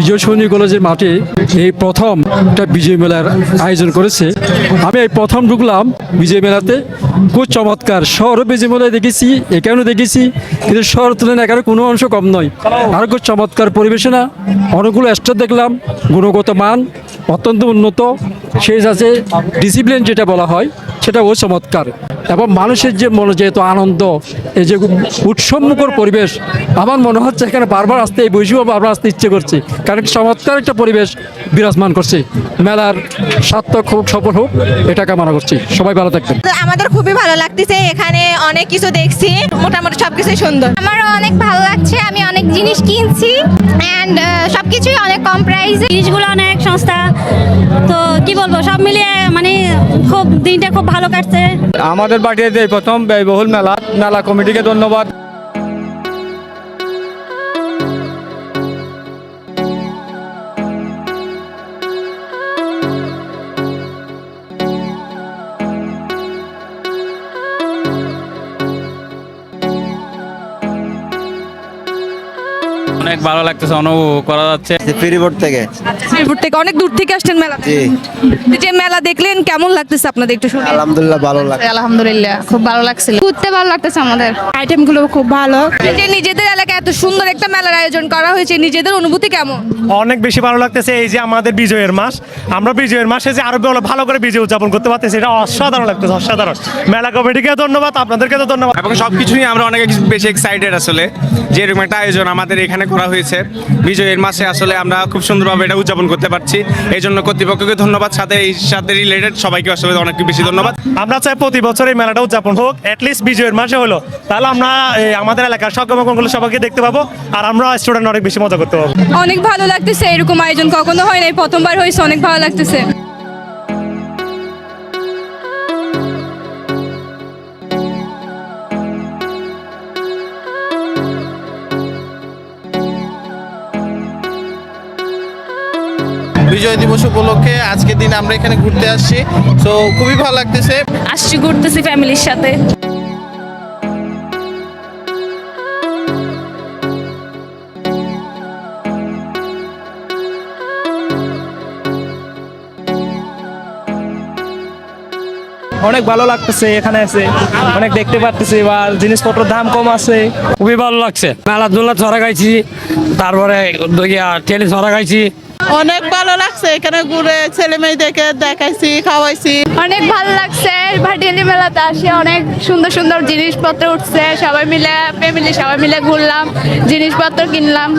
বিজয় সৈনিক কলেজের মাঠে এই প্রথম একটা বিজয় মেলার আয়োজন করেছে। আমি এই প্রথম ঢুকলাম বিজয় মেলাতে। খুব চমৎকার। শহরও বিজয় মেলায় দেখেছি, এখানেও দেখেছি, কিন্তু শহর তুলনায় এখানে কোনো অংশ কম নয়। আর খুব চমৎকার পরিবেশনা অনেকগুলো স্টার দেখলাম, গুণগত মান অত্যন্ত উন্নত। সেই আছে ডিসিপ্লিন যেটা বলা হয় সেটা ও চমৎকার। এবং মানুষের যে মনে যেহেতু আনন্দ, এই যে উৎসবমুখর পরিবেশ, আমার মনে হচ্ছে এখানে বারবার আসতে, এই বৈশিও বারবার আসতে ইচ্ছে করছি। কারণ চমৎকার একটা পরিবেশ বিরাজমান করছি। মেলার সার্থক হোক, সফল হোক, এটা কামনা করছি। সবাই ভালো থাকবেন। আমাদের খুবই ভালো লাগতেছে, এখানে অনেক কিছু দেখছি, মোটামুটি সবকিছুই সুন্দর। আমারও অনেক ভালো লাগছে। জিনিস কিনছি অ্যান্ড সব কিছুই অনেক কম প্রাইসে জিনিসগুলো অনেক সস্তা। তো কি বলব সব মিলিয়ে মানে খুব দিনটা খুব ভালো কাটছে। আমাদের বাড়িতে প্রথম ব্যয়বহুল মেলা মেলা কমিটিকে ধন্যবাদ। অনেক ভালো লাগতেছে অনুভব করা যাচ্ছে। ফেরিবোর্ড থেকে। মিরপুর থেকে অনেক দূর থেকে আসছেন মেলা জি। যে মেলা দেখলেন কেমন লাগতেছে আপনাদের একটু শুনে? আলহামদুলিল্লাহ ভালো লাগে আলহামদুলিল্লাহ খুব ভালো লাগছিল ঘুরতে ভালো লাগতেছে আমাদের। আইটেমগুলো খুব ভালো। যে নিজেদের এলাকায় এত সুন্দর একটা মেলার আয়োজন করা হয়েছে নিজেদের অনুভূতি কেমন? অনেক বেশি ভালো লাগতেছে এই যে আমাদের বিজয়ের মাস। আমরা বিজয়ের মাসে যে আরও ভালো- ভালো করে বিজয় উদযাপন করতে পারতেছি এটা অসাধারণ লাগতেছে অসাধারণ। মেলা কমিটিকে ধন্যবাদ আপনাদেরকে তো ধন্যবাদ। এবং সব কিছুই আমরা অনেক বেশি এক্সাইটেড আসলে যে এরকম একটা আয়োজন আমাদের এখানে করা হয়েছে। বিজয়ের মাসে আসলে আমরা খুব সুন্দরভাবে এটা উদযাপন করতে পারছি। এই জন্য কর্তৃপক্ষকে ধন্যবাদ সাথে এই সাথে রিলেটেড সবাইকে আসলে অনেক বেশি ধন্যবাদ। আমরা চাই প্রতি বছর এই মেলাটা উদযাপন হোক অ্যাটলিস্ট বিজয়ের মাসে হলো। তাহলে আমরা আমাদের এলাকার সক্ষমগুলো সবাইকে দেখতে পাবো আর আমরা স্টুডেন্ট অনেক বেশি মজা করতে পারব অনেক ভালো লাগতেছে এরকম আয়োজন কখনো হয় নাই প্রথমবার হয়েছে অনেক ভালো লাগতেছে। দিবস উপলক্ষে আজকের দিন আমরা এখানে ঘুরতে আসছি। তো খুবই ভালো লাগতেছে। আসছি ঘুরতেছি ফ্যামিলির সাথে। অনেক ভালো লাগতেছে এখানে এসে। অনেক দেখতে পারতেছি বা জিনিসপত্রের দাম কম আছে। খুবই ভালো লাগছে। মেলাধুলা ছড়া খাইছি তারপরে টেনে ছড়া খাইছি। অনেক ভালো লাগছে। এখানে ঘুরে ছেলে মেয়েদেরকে দেখাইছি, খাওয়াইছি। অনেক ভালো লাগছে। ভাটিয়ালি মেলাতে আসে, অনেক সুন্দর সুন্দর জিনিসপত্র উঠছে। সবাই মিলে ফ্যামিলি সবাই মিলে ঘুরলাম, জিনিসপত্র কিনলাম।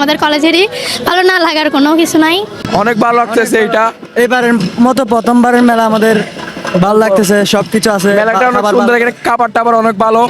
আমাদের কলেজেরই। ভালো না লাগার কোনো কিছু নাই। অনেক ভালো লাগতেছে এটা এবারের মতো প্রথমবারের মেলা আমাদের ভালো লাগতেছে সবকিছু আছে মেলাটা অনেক সুন্দর এখানে খাবার টাবার অনেক ভালো।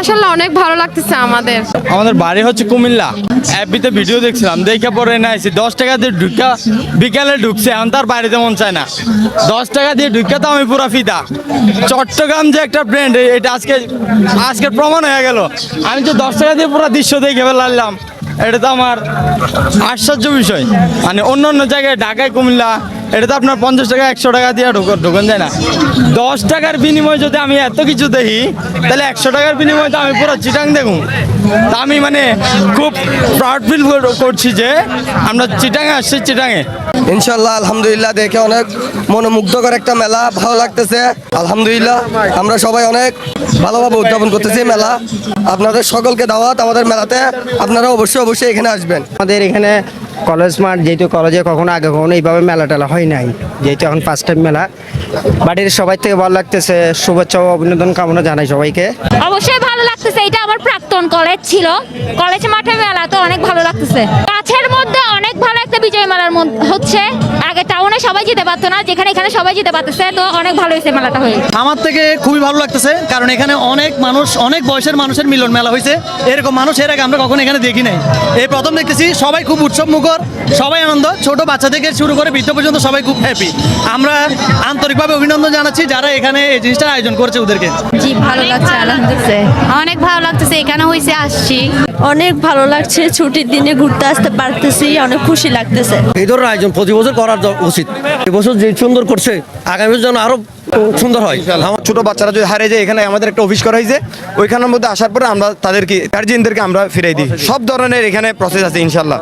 মাসাল্লাহ অনেক ভালো লাগতেছে আমাদের। আমাদের বাড়ি হচ্ছে কুমিল্লা। অ্যাপিতে ভিডিও দেখছিলাম, দেখে পরে এনে আইছি দশ টাকা দিয়ে ঢুকা, বিকালে ঢুকছে, এখন তার বাড়িতে মন চায় না। দশ টাকা দিয়ে ঢুকা তো আমি পুরা ফিদা। চট্টগ্রাম যে একটা ব্র্যান্ড এটা আজকে আজকে প্রমাণ হয়ে গেল। আমি তো দশ টাকা দিয়ে পুরো দৃশ্য দেখে ফেলাম এটা তো আমার আশ্চর্য বিষয়। মানে অন্য অন্য জায়গায়, ঢাকায় কুমিল্লা এটা তো আপনার পঞ্চাশ টাকা একশো টাকা দিয়ে ঢোক- ঢোকান যায় না। দশ টাকার বিনিময়ে যদি আমি এত কিছু দেখি তাহলে একশো টাকার বিনিময়ে তো আমি পুরো চিটাং দেখুন। তা আমি মানে খুব প্রাউড ফিল করছি যে আমরা চিটাঙে আসছি চিটাঙে। ইনশাল্লাহ আলহামদুলিল্লাহ দেখে অনেক মনোমুগ্ধকর একটা মেলা ভালো লাগতেছে। আলহামদুলিল্লাহ আমরা সবাই অনেক ভালোভাবে উদযাপন করতেছি মেলা। আপনাদের সকলকে দাওয়াত আমাদের মেলাতে আপনারা অবশ্যই অবশ্যই এখানে আসবেন। আমাদের এখানে কলেজ মাঠ, যেহেতু কলেজে কখনো আগে কখনো এইভাবে মেলা টেলা হয় নাই, যেহেতু এখন ফার্স্ট টাইম মেলা। বাড়ির সবাই থেকে ভালো লাগতেছে, শুভেচ্ছা ও অভিনন্দন কামনা জানাই সবাইকে। অবশ্যই ভালো লাগতেছে এটা আমার প্রাক্তন কলেজ ছিল। কলেজ মাঠে মেলা তো অনেক ভালো লাগতেছে। কাছের মধ্যে বিজয় মেলার মধ্যে হচ্ছে আগে টাউনে সবাই যেতে পারতো না যেখানে এখানে সবাই যেতে পারতেছে তো অনেক ভালো হয়েছে মেলাটা হয়ে। আমার থেকে খুবই ভালো লাগতেছে কারণ এখানে অনেক মানুষ অনেক বয়সের মানুষের মিলন মেলা হয়েছে। এরকম মানুষ এর আগে আমরা কখনো এখানে দেখি নাই। এই প্রথম দেখতেছি সবাই খুব উৎসব মুখর সবাই আনন্দ ছোট বাচ্চা থেকে শুরু করে বৃদ্ধ পর্যন্ত সবাই খুব হ্যাপি আমরা আন্তরিকভাবে অভিনন্দন জানাচ্ছি যারা এখানে এই জিনিসটার আয়োজন করেছে ওদেরকে। জি ভালো লাগছে আলহামদুলিল্লাহ। অনেক ভালো লাগতেছে এখানে হয়েছে আসছি। অনেক ভালো লাগছে ছুটির দিনে ঘুরতে আসতে পারতেছি অনেক খুশি লাগতেছে। এই ধরনের আয়োজন প্রতি বছর করার উচিত। এবছর যে সুন্দর করছে আগামী যেন আরও সুন্দর হয়। আমার ছোট বাচ্চারা যদি হারিয়ে যায় এখানে আমাদের একটা অফিস করা হয়েছে। ওইখানের মধ্যে আসার পরে আমরা তাদেরকে গার্জিয়ানদেরকে আমরা ফিরাই দিই। সব ধরনের এখানে প্রসেস আছে ইনশাল্লাহ